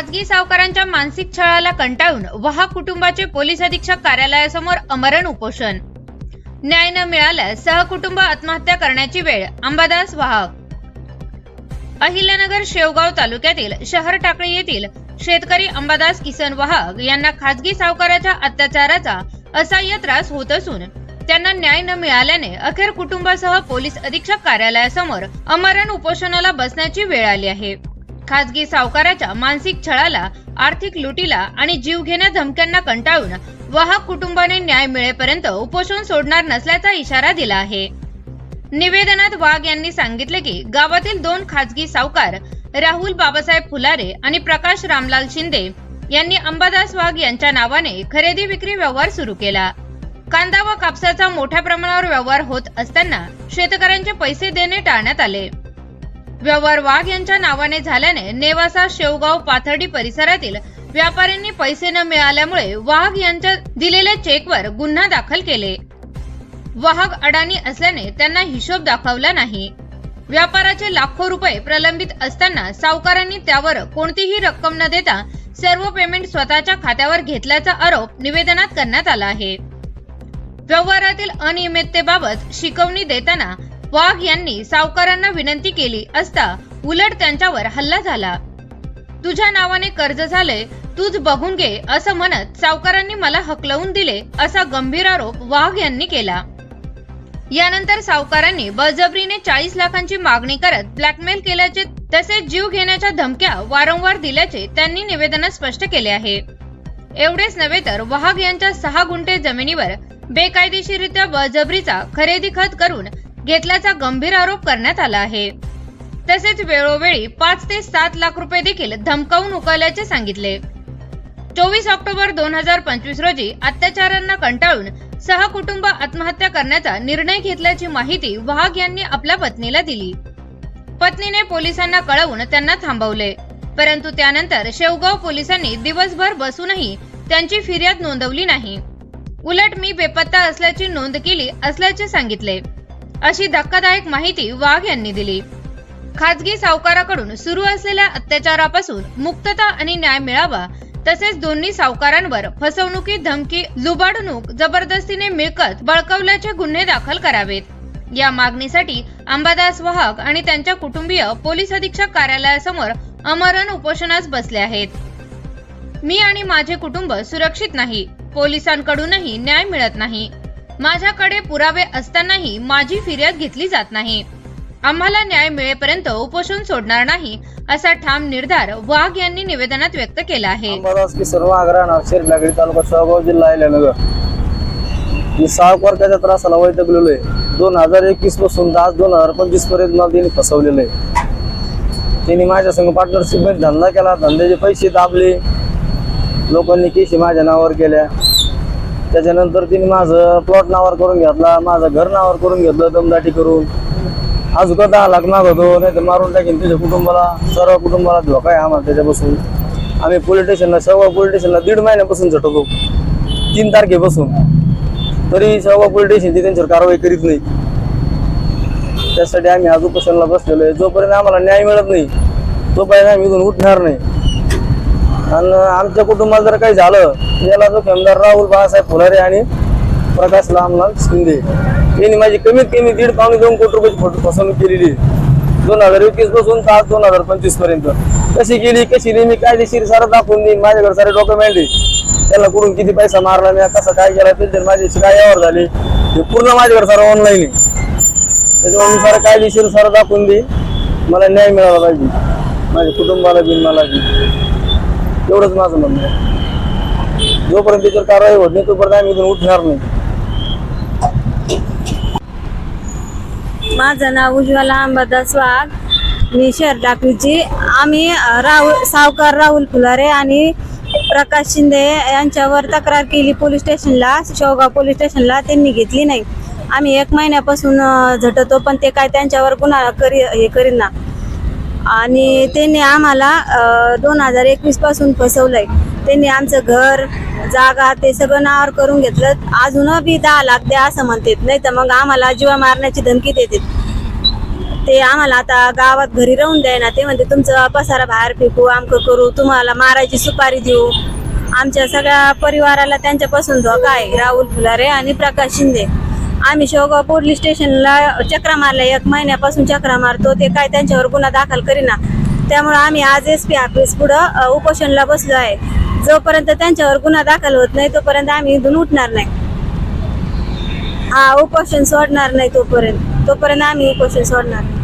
खाजगी सावकारांच्या मानसिक छळाला कंटाळून वाहक कुटुंबाचे पोलीस अधीक्षक कार्यालयासमोर अमरण उपोषण. न्याय न मिळाल्यास सहकुटुंब आत्महत्या करण्याची वेळ अंबादास वाहक. अहिल्यानगर शेवगाव तालुक्यातील शहर टाकळी येथील शेतकरी अंबादास किसन वाहक यांना खाजगी सावकाराच्या अत्याचाराचा असह्य त्रास होत असून त्यांना न्याय न मिळाल्याने अखेर कुटुंबासह पोलीस अधीक्षक कार्यालयासमोर अमरण उपोषणाला बसण्याची वेळ आली आहे. खाजगी सावकाराच्या मानसिक छळाला आर्थिक लुटीला आणि जीवघेण्या धमक्यांना कंटाळून वाहक कुटुंबाने न्याय मिळेपर्यंत उपोषण सोडणार नसल्याचा इशारा दिला आहे. निवेदनात वाघ यांनी सांगितले की गावातील दोन खाजगी सावकार राहुल बाबासाहेब फुलारे आणि प्रकाश रामलाल शिंदे यांनी अंबादास वाघ यांच्या नावाने खरेदी विक्री व्यवहार सुरू केला. कांदा व कापसाचा मोठ्या प्रमाणावर व्यवहार होत असताना शेतकऱ्यांचे पैसे देणे टाळण्यात आले. व्यवहार वाघ यांच्या नावाने झाल्याने नेवासा शेवगाव पाथर्डी परिसरातील व्यापाऱ्यांनी पैसे न मिळाल्यामुळे वाघ यांच्या दिलेल्या चेकवर गुन्हा दाखल केले. वाहक अडाणी असल्याने त्यांना हिशोब दाखवला नाही. व्यापाराचे लाखो रुपये प्रलंबित असताना सावकारांनी त्यावर कोणतीही रक्कम न देता सर्व पेमेंट स्वतःच्या खात्यावर घेतल्याचा आरोप निवेदनात करण्यात आला आहे. व्यवहारातील अनियमिततेबाबत शिकवणी देताना वाघ यांनी सावकारांना विनंती केली असता उलट त्यांच्यावर हल्ला झाला. तुझ्या नावाने कर्ज झाले तूच बघून घे असं म्हणत सावकारांनी मला हकलवून दिले असा गंभीर आरोप वाघ यांनी केला. यानंतर सावकारांनी बळजबरीने चाळीस लाखांची मागणी करत ब्लॅकमेल केल्याचे तसेच जीव घेण्याच्या धमक्या वारंवार दिल्याचे त्यांनी निवेदनात स्पष्ट केले आहे. एवढेच नव्हे तर वाघ यांच्या सहा गुंठे जमिनीवर बेकायदेशीरित्या बळजबरीचा खरेदी खत करून घेतल्याचा गंभीर आरोप करण्यात आला आहे. तसेच वेळोवेळी पाच ते सात लाख रुपये देखील धमकावून उकळल्याचे सांगितले. चोवीस ऑक्टोबर दोन हजार पंचवीस रोजी अत्याचारांना कंटाळून सहकुटुंब आत्महत्या करण्याचा निर्णय घेतल्याची माहिती वाघ यांनी आपल्या पत्नीला दिली. पत्नीने पोलिसांना कळवून त्यांना थांबवले. परंतु त्यानंतर शेवगाव पोलिसांनी दिवसभर बसूनही त्यांची फिर्याद नोंदवली नाही. उलट मी बेपत्ता असल्याची नोंद केली असल्याचे सांगितले. अशी धक्कादायक माहिती वाघ यांनी दिली. खाजगी सावकाराकडून सुरू असलेल्या अत्याचारापासून मुक्तता आणि न्याय मिळावा तसेच दोन्ही सावकारांवर फसवणुकी धमकी लुबाडणूक जबरदस्तीने मिळकत बळकवल्याचे गुन्हे दाखल करावेत. या मागणीसाठी अंबादास वाहक आणि त्यांच्या कुटुंबीय पोलीस अधीक्षक कार्यालयासमोर अमरण उपोषणास बसले आहेत. मी आणि माझे कुटुंब सुरक्षित नाही. पोलिसांकडूनही न्याय मिळत नाही. माझ्याकडे पुरावे असतानाही माझी फिर्याद घेतली जात नाही. आम्हाला न्याय मिळेपर्यंत उपोषण सोडणार नाही असा ठाम निर्धार वाघ यांनी निवेदनात व्यक्त केला आहे. सर्व आग्रा नागशेर लागडी तालुका शेवगाव जिल्हा अहिल्यानगर मी सहा वर्षाच्या त्रासाला वैतकलेलो आहे. दोन हजार एकवीसपासून आज दोन हजार पंचवीसपर्यंत मला त्यांनी फसवलेलं आहे. त्यांनी माझ्या संघ पार्टनरशिपमध्ये धंदा केला धंद्याचे पैसे दाबले. लोकांनी केशी माझ्या नावावर केल्या. त्याच्यानंतर तिने माझं प्लॉट नावावर करून घेतला माझं घर नावावर करून घेतलं दमदाटी करून. आज दहा लाख मागवतो नाही तर मारून टाकीन त्याच्या कुटुंबाला सर्व कुटुंबाला धोका आहे आम्हाला त्याच्यापासून. आम्ही पोलीस स्टेशनला सर्व पोलीस स्टेशनला दीड महिन्यापासून झटवतो तीन तारखेपासून. तरी सर्व पोलीस स्टेशन ती त्यांच्यावर कारवाई करीत नाही. त्यासाठी आम्ही आज बसलेलो आहे. जोपर्यंत आम्हाला न्याय मिळत नाही तोपर्यंत आम्ही इथून उठणार नाही. आणि आमच्या कुटुंबात जर काही झालं याला जो खेमदार राहुल बाळासाहेब फुलारे आणि प्रकाश लामलाल शिंदे यांनी माझी कमीत कमी दीड पावणे दोन कोटी रुपयाची फोटो फसवणूक केलेली दोन हजार एकवीसपासून आज दोन हजार पंचवीसपर्यंत. कशी केली कशी नाही मी कायदेशीर सारं दाखवून देईन. माझ्याकडे सारे डॉक्युमेंट आहे. त्याला कुठून किती पैसा मारला मी कसा काय केला त्याच्यात माझ्याशी काय यावर झाले हे पूर्ण माझ्याकडे सारं ऑनलाईन आहे. त्याच्यामुळे मी सारं कायदेशीर सारं दाखवून देईन. मला न्याय मिळाला पाहिजे. माझ्या कुटुंबाला बिन मला बी एवढंच माझं म्हणणं आहे. जोपर्यंत त्याच्यावर कारवाई होत नाही तोपर्यंत आम्ही इथून उठणार नाही. माझं नाव उज्ज्वला अंबादास वाघ. मी शहर टाकळीची आम्ही राहुल सावकार राहुल फुलारे आणि प्रकाश शिंदे यांच्यावर तक्रार केली पोलीस स्टेशनला. शेवगाव पोलीस स्टेशनला त्यांनी घेतली नाही. आम्ही एक महिन्यापासून झटतो पण ते काय त्यांच्यावर गुन्हा करी हे करीन ना. आणि त्यांनी आम्हाला दोन हजार एकवीसपासून फसवलंय. त्यांनी आमचं घर जागा ते सगळं नावावर करून घेतलं. अजून बी दहा लाख द्या असं म्हणतात. नाही तर मग आम्हाला जीवा मारण्याची धमकी देतात. ते आम्हाला आता गावात घरी राहून द्याय ना ते म्हणते तुमचं पसारा बाहेर फेकू आमकं करू तुम्हाला मारायची सुपारी देऊ. आमच्या सगळ्या परिवाराला त्यांच्यापासून धोका आहे. राहुल फुलारे आणि प्रकाश शिंदे. आम्ही शेवगाव पोलीस स्टेशनला चक्रा मारल्या एक महिन्यापासून चक्रा मारतो. ते काय त्यांच्यावर गुन्हा दाखल करीना. त्यामुळे आम्ही आज एस पी ऑफिस पुढं उपोषणला बसलो आहे. जोपर्यंत त्यांच्यावर गुन्हा दाखल होत नाही तोपर्यंत आम्ही इथून उठणार नाही. हा उपोषण सोडणार नाही तोपर्यंत. तोपर्यंत आम्ही उपोषण सोडणार नाही.